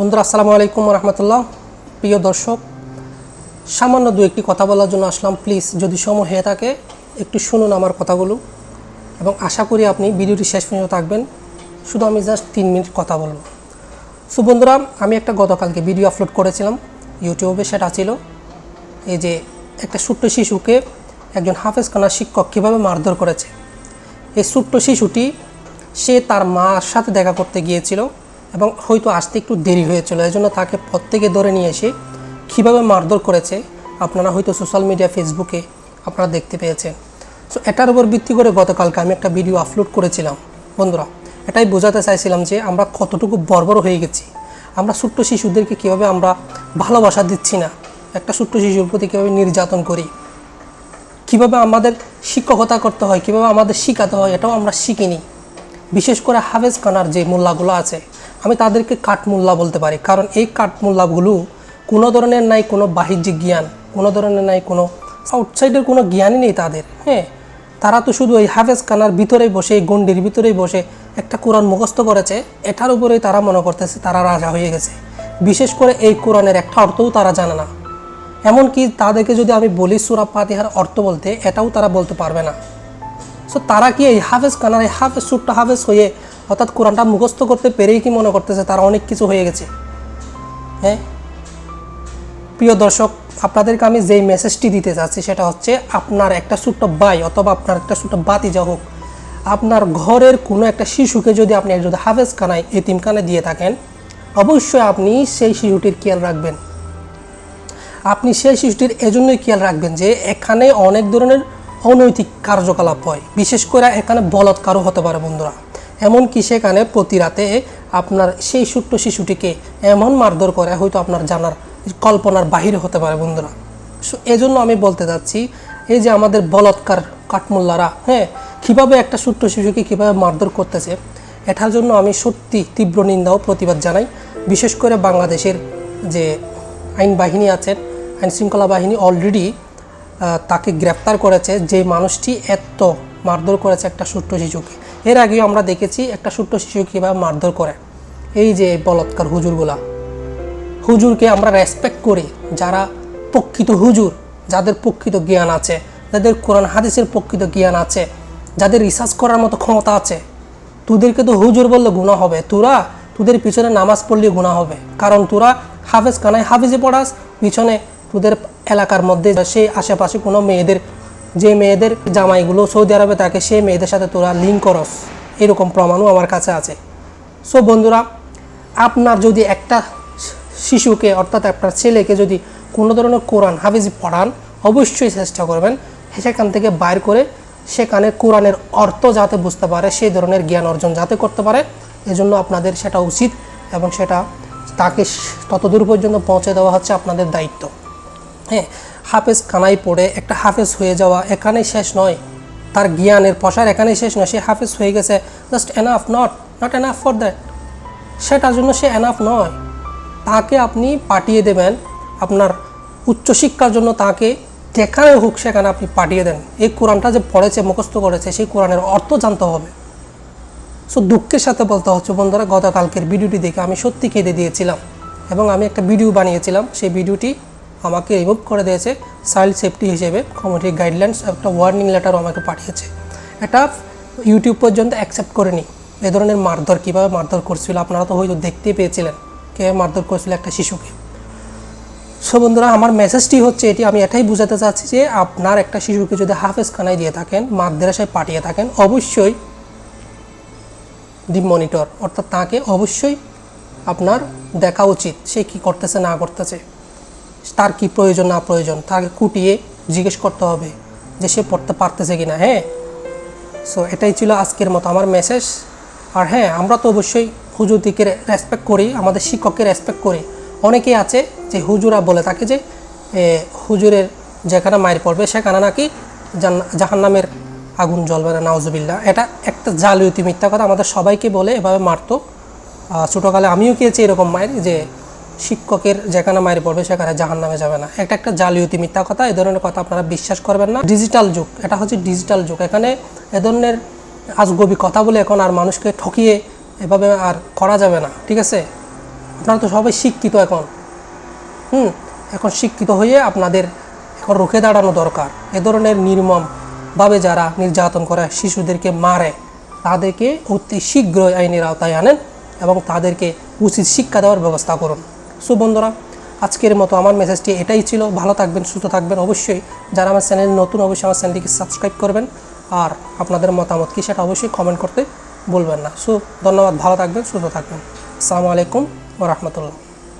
বন্ধুরা, আসসালামু আলাইকুম রহমতুল্লাহ প্রিয় দর্শক, সামান্য দু একটি কথা বলার জন্য আসলাম। প্লিজ যদি সময় হয়ে থাকে, একটু শুনুন আমার কথাগুলো এবং আশা করি আপনি ভিডিওটি শেষ পর্যন্ত থাকবেন। শুধু আমি জাস্ট তিন মিনিট কথা বলব। সো বন্ধুরা, আমি একটা গতকালকে ভিডিও আপলোড করেছিলাম। ইউটিউবে সেটা ছিল। এই যে একটা ছোট্ট শিশুকে একজন হাফেজ খানার শিক্ষক কীভাবে মারধর করেছে। এই ছোট্ট শিশুটি, সে তার মার সাথে দেখা করতে গিয়েছিল। এবং হয়তো আসতে একটু দেরি হয়েছিল। এই জন্য তাকে প্রত্যেকে ধরে নিয়ে এসে কীভাবে মারধর করেছে আপনারা হয়তো সোশ্যাল মিডিয়া ফেসবুকে আপনারা দেখতে পেয়েছেন। সো এটার উপর ভিত্তি করে গতকালকে আমি একটা ভিডিও আপলোড করেছিলাম। বন্ধুরা, এটাই বোঝাতে চাইছিলাম যে আমরা কতটুকু বর্বর হয়ে গেছি। আমরা ছোট্ট শিশুদেরকে কীভাবে আমরা ভালোবাসা দিচ্ছি না, একটা ছোট্ট শিশুর প্রতি কীভাবে নির্যাতন করি, কীভাবে আমাদের শিক্ষকতা করতে হয়, কীভাবে আমাদের শিখাতে হয়, এটাও আমরা শিখিনি। বিশেষ করে হাফেজ খানার যে মোল্লাগুলো আছে আমি তাদেরকে কাঠমোল্লা বলতে পারি। কারণ এই কাঠমোল্লাগুলো কোনো ধরনের নাই কোনো বাহ্যিক জ্ঞান, কোনো ধরনের নাই কোনো আউটসাইডের কোনো জ্ঞানই নেই তাদের হ্যাঁ? তারা তো শুধু এই হাফেজ কানার ভিতরেই বসে, এই গণ্ডির ভিতরেই বসে একটা কোরআন মুখস্থ করেছে। এটার উপরেই তারা মনে করতেছে তারা রাজা হয়ে গেছে। বিশেষ করে এই কোরআনের একটা অর্থও তারা জানে না। এমনকি তাদেরকে যদি আমি বলি সুরা পাতিহার অর্থ বলতে, এটাও তারা বলতে পারবে না। সো তারা কি এই হাফেজ কানার এই হাফেজ, সুট্টা হাফেজ হয়ে অর্থাৎ কোরআনটা মুখস্থ করতে পেরেই কি মনে করতেছে, তারা অনেক কিছু হয়ে গেছে। হ্যাঁ? প্রিয় দর্শক, আপনাদেরকে আমি যেই মেসেজটি দিতে চাচ্ছি, সেটা হচ্ছে আপনার একটা ছোট্ট ভাই অথবা আপনার একটা ছোট্ট বাতি যা হোক, আপনার ঘরের কোনো একটা শিশুকে যদি আপনি একজন হাফেজ খানায় এতিমখানে দিয়ে থাকেন, অবশ্যই আপনি সেই শিশুটির খেয়াল রাখবেন। আপনি সেই শিশুটির এজন্যই খেয়াল রাখবেন যে এখানে অনেক ধরনের অনৈতিক কার্যকলাপ হয়। বিশেষ করে এখানে বলৎকারও হতে পারে, বন্ধুরা। এমনকি সেখানে প্রতি রাতে আপনার সেই ছোট্ট শিশুটিকে এমন মারধর করে, হয়তো আপনার জানার কল্পনার বাহিরে হতে পারে বন্ধুরা। সো এজন্য আমি বলতে চাচ্ছি, এই যে আমাদের বলৎকার কাঠমোল্লারা হ্যাঁ কীভাবে একটা ছোট্ট শিশুকে কীভাবে মারধর করতেছে, এটার জন্য আমি সত্যি তীব্র নিন্দা ও প্রতিবাদ জানাই। বিশেষ করে বাংলাদেশের যে আইন বাহিনী আছেন আইন শৃঙ্খলা বাহিনী অলরেডি তাকে গ্রেপ্তার করেছে। যে মানুষটি এত মারধর করেছে একটা ছোট্ট শিশুকে এর আগেও আমরা দেখেছি একটা ছোট্ট শিশু কীভাবে মারধর করে। এই যে বলৎকার হুজুরগুলা। হুজুরকে আমরা রেসপেক্ট করি, যারা প্রকৃত হুজুর, যাদের প্রকৃত জ্ঞান আছে, যাদের কোরআন, হাদিসের প্রকৃত জ্ঞান আছে, যাদের রিসার্চ করার মতো ক্ষমতা আছে। তোদেরকে তো হুজুর বললে গুণা হবে। তোরা তোদের পিছনে নামাজ পড়লে গুণা হবে। কারণ তোরা হাফেজ কানায় হাফেজে পড়াস, পিছনে তোদের এলাকার মধ্যে সেই আশেপাশে কোনো মেয়েদের যে মেয়েদের জামাইগুলো সৌদি আরবে থাকে, সেই মেয়েদের সাথে তোরা লিঙ্ক করস। এরকম প্রমাণও আমার কাছে আছে। সো বন্ধুরা, আপনার যদি একটা শিশুকে অর্থাৎ আপনার ছেলেকে যদি কোনো ধরনের কোরআন হাফিজি পড়ান, অবশ্যই চেষ্টা করবেন সেখান থেকে বাইর করে সেখানে কোরআনের অর্থ যাতে বুঝতে পারে, সেই ধরনের জ্ঞান অর্জন যাতে করতে পারে। এজন্য আপনাদের সেটা উচিত এবং সেটা তাকে ততদূর পর্যন্ত পৌঁছে দেওয়া হচ্ছে আপনাদের দায়িত্ব। হ্যাঁ হাফেজ কানাই পড়ে একটা হাফেজ হয়ে যাওয়া এখানেই শেষ নয়। তার জ্ঞানের প্রসার এখানেই শেষ নয়। সে হাফেজ হয়ে গেছে। Just enough not not enough for that সেটার জন্য সে এনাফ নয়। তাকে আপনি পাঠিয়ে দেবেন। আপনার উচ্চশিক্ষার জন্য তাকে যেখানে হোক সেখানে আপনি পাঠিয়ে দেন। এই কোরআনটা যে পড়েছে, মুখস্থ করেছে, সেই কোরআনের অর্থ জানতে হবে। সো দুঃখের সাথে বলতে হচ্ছে, বন্ধুরা, গতকালকের ভিডিওটি দেখে আমি সত্যি কেঁদে দিয়েছিলাম। এবং আমি একটা ভিডিও বানিয়েছিলাম। সেই ভিডিওটি আমাকে রিমুভ করে দিয়েছে চাইল্ড সেফটি হিসেবে। কমিটির গাইডলাইন্স একটা ওয়ার্নিং লেটার আমাকে পাঠিয়েছে। এটা ইউটিউব পর্যন্ত অ্যাকসেপ্ট করেনি। এ ধরনের মারধর, কীভাবে মারধর করছিল আপনারা তো হয়তো দেখতেই পেয়েছিলেন কে মারধর করেছিল একটা শিশুকে। সো বন্ধুরা, আমার মেসেজটি হচ্ছে এটি, আমি এটাই বোঝাতে চাচ্ছি যে আপনার একটা শিশুকে যদি হাফেজ খানায় দিয়ে থাকেন, মাদ্রাসায় পাঠিয়ে থাকেন, অবশ্যই ডিপ মনিটর অর্থাৎ তাকে অবশ্যই আপনার দেখা উচিত, সে কি করতেছে, না করতেছে। তার কি প্রয়োজন, না প্রয়োজন, তাকে কুটিয়ে জিজ্ঞেস করতে হবে যে সে পড়তে পারতেছে কি না হ্যাঁ? সো এটাই ছিল আজকের মতো আমার মেসেজ আর হ্যাঁ আমরা তো অবশ্যই হুজুর হুজুরদিকে রেসপেক্ট করি, আমাদের শিক্ষককে রেসপেক্ট করি। অনেকেই আছে যে হুজুরা বলে থাকে যে হুজুরের যেখানে মায়ের পড়বে সেখানে নাকি জাহান নামের আগুন জ্বলবে না নাউজুবিল্লা এটা একটা জালিয়াতি মিথ্যা কথা, আমাদের সবাইকে বলে এভাবে মারতো। ছোটোকালে আমিও খেয়েছি এরকম মায়ের যে শিক্ষকের যেখানে মায়ের পড়বে, সেখানে জাহান নামে যাবে না। এটা একটা জালিয়াতি মিথ্যা কথা, এ ধরনের কথা আপনারা বিশ্বাস করবেন না। ডিজিটাল যুগ, এটা হচ্ছে ডিজিটাল যুগ। এখানে এ ধরনের আজগবি কথা বলে এখন আর মানুষকে ঠকিয়ে এভাবে আর করা যাবে না, ঠিক আছে? আপনারা তো সবাই শিক্ষিত এখন। হুম, এখন শিক্ষিত হয়ে আপনাদের এখন রুখে দাঁড়ানো দরকার। এ ধরনের নির্মমভাবে যারা নির্যাতন করে শিশুদেরকে মারে, তাদেরকে অতি শীঘ্রই আইনের আওতায় আনেন এবং তাদেরকে উচিত শিক্ষা দেওয়ার ব্যবস্থা করুন। সো বন্ধুরা, আজকের মতো আমার মেসেজটি এটাই ছিল। ভালো থাকবেন, সুস্থ থাকবেন। অবশ্যই যারা আমার চ্যানেল নতুন, অবশ্যই আমার চ্যানেলটিকে সাবস্ক্রাইব করবেন। আর আপনাদের মতামত কি সেটা অবশ্যই কমেন্ট করতে বলবেন না। সো ধন্যবাদ, ভালো থাকবেন, সুস্থ থাকবেন। আসসালামু আলাইকুম ও রহমতুল্লাহ।